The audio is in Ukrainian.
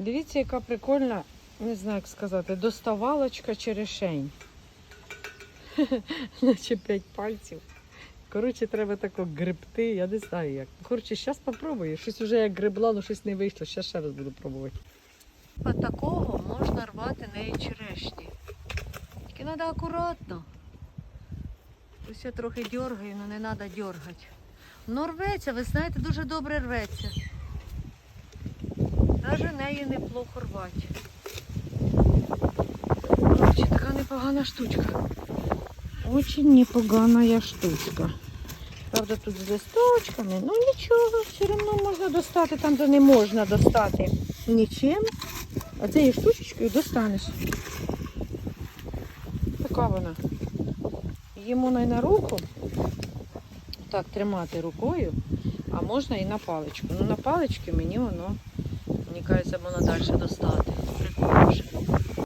Дивіться, яка прикольна, не знаю, як сказати, доставалочка черешень. Наче п'ять пальців. Коротше, треба тако грибти, я не знаю як. Коротше, зараз спробую. Щось вже як грибла, але щось не вийшло. Зараз ще раз буду пробувати. По такого можна рвати неї черешні. Тільки треба акуратно. Ось я трохи дергаю, але не треба дергати. Воно рветься, ви знаєте, дуже добре рветься. Навіть неї неплохо рвати. Коротше, така непогана штучка. Очень непогана штучка. Правда, тут з листочками, ну нічого, все одно можна достати там, де не можна достати нічим. А цією штучечкою достанеш. Така вона. Її можна на руку. Так, тримати рукою, а можна і на паличку. Ну на палички мені воно, Мені кажеться, можна далі достати. Прикольно.